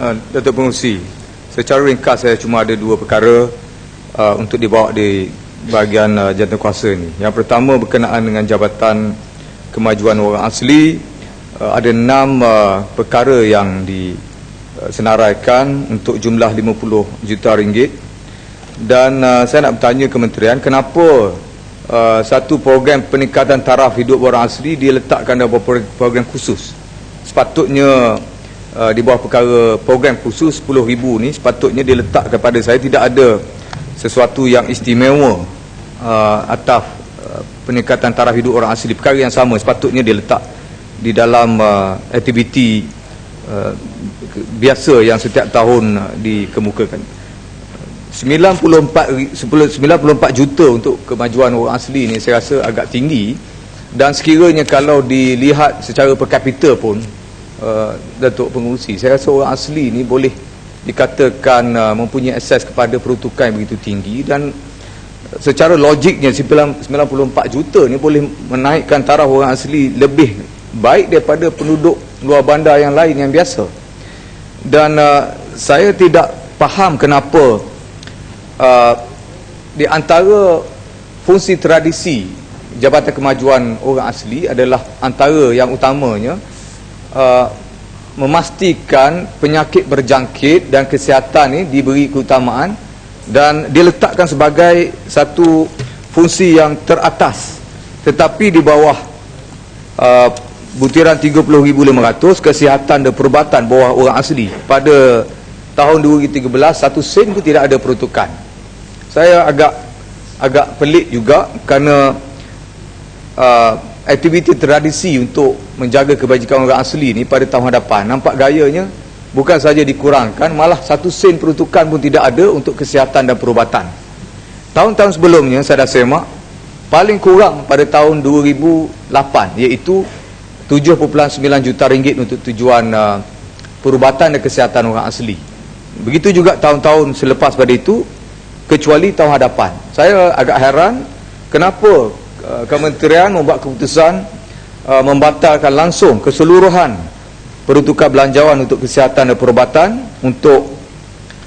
uh, Datuk Pengurusi, secara ringkas saya cuma ada dua perkara uh, untuk dibawa di bahagian uh, kuasa ini. Yang pertama berkenaan dengan Jabatan Kemajuan Orang Asli, uh, ada enam uh, perkara yang disenaraikan untuk jumlah 50 juta ringgit. Dan uh, saya nak bertanya kementerian, kenapa uh, satu program peningkatan taraf hidup orang asli diletakkan dalam program khusus? Sepatutnya uh, di bawah perkara program khusus 10,000 ni sepatutnya diletak kepada saya tidak ada sesuatu yang istimewa uh, atas uh, peningkatan taraf hidup orang asli. Perkara yang sama sepatutnya diletak di dalam uh, aktiviti uh, biasa yang setiap tahun uh, dikemukakan. 94 94 juta untuk kemajuan orang asli ni saya rasa agak tinggi. Dan sekiranya kalau dilihat secara per kapita pun Uh, Datuk Pengurusi saya rasa orang asli ni boleh dikatakan uh, mempunyai akses kepada peruntukan yang begitu tinggi dan secara logiknya 94 juta ni boleh menaikkan taraf orang asli lebih baik daripada penduduk luar bandar yang lain yang biasa. Dan uh, saya tidak faham kenapa uh, di antara fungsi tradisi Jabatan Kemajuan Orang Asli adalah antara yang utamanya uh, memastikan penyakit berjangkit dan kesihatan ini diberi keutamaan dan diletakkan sebagai satu fungsi yang teratas. Tetapi di bawah uh, butiran 30,500 kesihatan dan perubatan bawah orang asli pada tahun 2013 satu sen pun tidak ada peruntukan. Saya agak agak pelik juga kerana uh, aktiviti tradisi untuk menjaga kebajikan orang asli ni pada tahun hadapan. Nampak gayanya bukan saja dikurangkan malah satu sen peruntukan pun tidak ada untuk kesihatan dan perubatan. Tahun-tahun sebelumnya saya dah semak paling kurang pada tahun 2008 iaitu 7.9 juta ringgit untuk tujuan uh, perubatan dan kesihatan orang asli. Begitu juga tahun-tahun selepas pada itu kecuali tahun hadapan. Saya agak heran kenapa Uh, kementerian membuat keputusan uh, membatalkan langsung keseluruhan peruntukan belanjawan untuk kesihatan dan perubatan untuk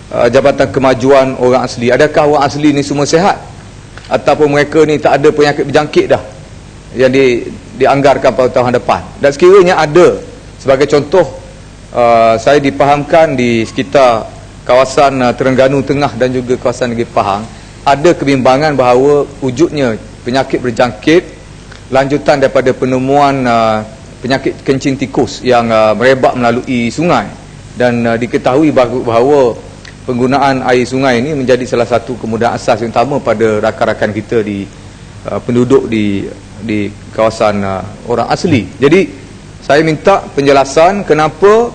uh, Jabatan Kemajuan Orang Asli. Adakah orang asli ni semua sihat? Ataupun mereka ni tak ada penyakit berjangkit dah yang di, dianggarkan pada tahun depan. Dan sekiranya ada, sebagai contoh, uh, saya dipahamkan di sekitar kawasan uh, Terengganu Tengah dan juga kawasan Negeri Pahang, ada kebimbangan bahawa wujudnya penyakit berjangkit lanjutan daripada penemuan uh, penyakit kencing tikus yang uh, merebak melalui sungai dan uh, diketahui bahawa penggunaan air sungai ini menjadi salah satu kemudahan asas yang utama pada rakan-rakan kita di uh, penduduk di di kawasan uh, orang asli. Jadi saya minta penjelasan kenapa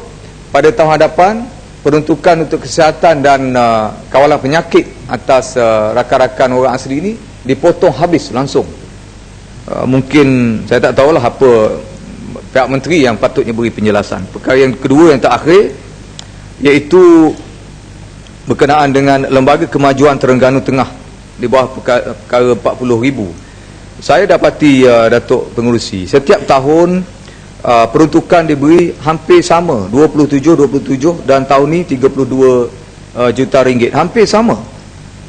pada tahun hadapan peruntukan untuk kesihatan dan uh, kawalan penyakit atas uh, rakan-rakan orang asli ini dipotong habis langsung. Uh, mungkin saya tak tahulah apa pihak menteri yang patutnya beri penjelasan. Perkara yang kedua yang terakhir iaitu berkenaan dengan lembaga kemajuan Terengganu Tengah di bawah perkara, perkara 40 ribu. Saya dapati uh, Datuk Pengurusi setiap tahun uh, peruntukan diberi hampir sama 27-27 dan tahun ni 32 uh, juta ringgit. Hampir sama.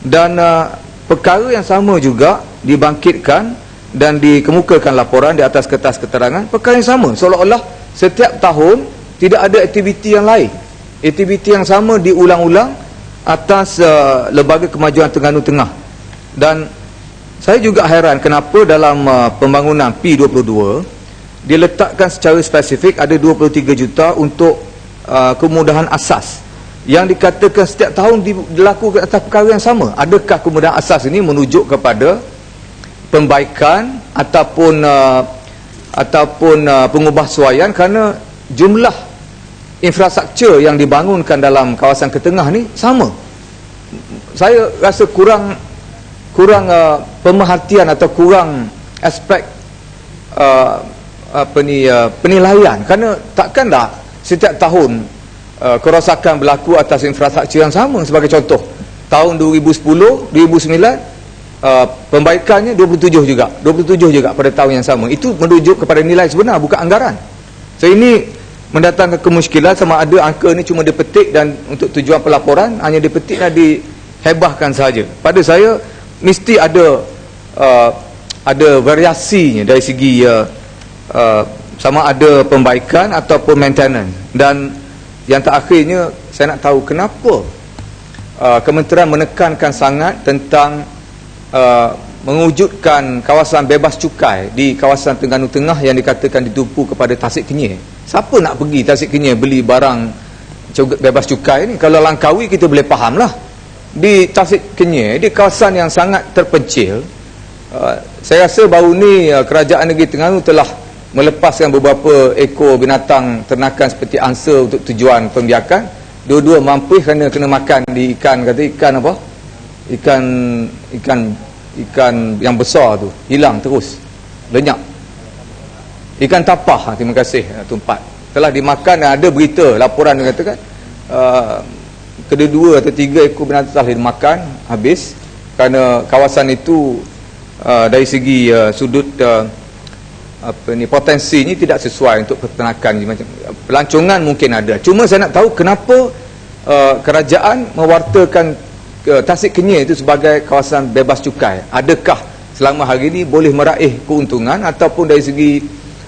Dan uh, perkara yang sama juga dibangkitkan dan dikemukakan laporan di atas kertas keterangan perkara yang sama. Seolah-olah setiap tahun tidak ada aktiviti yang lain. Aktiviti yang sama diulang-ulang atas uh, lembaga kemajuan Terengganu Tengah. Dan saya juga heran kenapa dalam uh, pembangunan P22 diletakkan secara spesifik ada 23 juta untuk uh, kemudahan asas yang dikatakan setiap tahun dilakukan atas perkara yang sama. Adakah kemudahan asas ini menunjuk kepada pembaikan ataupun uh, ataupun uh, pengubah suaian kerana jumlah infrastruktur yang dibangunkan dalam kawasan ketengah ni sama? Saya rasa kurang kurang uh, pemerhatian atau kurang aspek uh, apa ni uh, penilaian. Kerana takkanlah setiap tahun Uh, kerosakan berlaku atas infrastruktur yang sama sebagai contoh. Tahun 2010 2009 uh, pembaikannya 27 juga. 27 juga pada tahun yang sama. Itu merujuk kepada nilai sebenar bukan anggaran. So ini mendatangkan kemuskilan sama ada angka ni cuma dipetik dan untuk tujuan pelaporan hanya dipetik dan dihebahkan saja. Pada saya mesti ada uh, ada variasinya dari segi uh, uh, sama ada pembaikan ataupun maintenance. Dan yang terakhirnya saya nak tahu kenapa uh, kementerian menekankan sangat tentang uh, mewujudkan kawasan bebas cukai di kawasan Terengganu Tengah yang dikatakan ditumpu kepada Tasik Kenyir. Siapa nak pergi Tasik Kenyir beli barang bebas cukai ni? Kalau Langkawi kita boleh faham lah. Di Tasik Kenyir, di kawasan yang sangat terpencil, uh, saya rasa baru ni uh, kerajaan negeri Terengganu telah melepaskan beberapa ekor binatang ternakan seperti angsa untuk tujuan pembiakan. Dua-dua mampu kerana kena makan di ikan, kata ikan apa? Ikan ikan ikan yang besar tu hilang terus lenyap ikan tapah ha, terima kasih tumpat telah dimakan dan ada berita laporan yang katakan uh, kedua-dua atau tiga ekor binatang telah dimakan habis kerana kawasan itu uh, dari segi uh, sudut uh, apa ni potensi ni tidak sesuai untuk peternakan pelancongan mungkin ada cuma saya nak tahu kenapa uh, kerajaan mewartakan ke Tasik Kenyir itu sebagai kawasan bebas cukai. Adakah selama hari ini boleh meraih keuntungan ataupun dari segi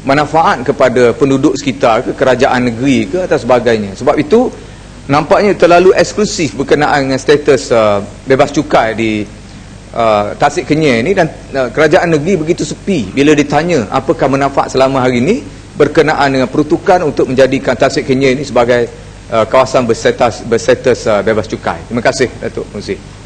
manfaat kepada penduduk sekitar ke kerajaan negeri ke atau sebagainya. Sebab itu nampaknya terlalu eksklusif berkenaan dengan status uh, bebas cukai di uh, Tasik Kenyir ini dan uh, kerajaan negeri begitu sepi bila ditanya apakah manfaat selama hari ini berkenaan dengan peruntukan untuk menjadikan Tasik Kenyir ini sebagai uh, kawasan berstatus, berstatus uh, bebas cukai. Terima kasih Datuk Muzi.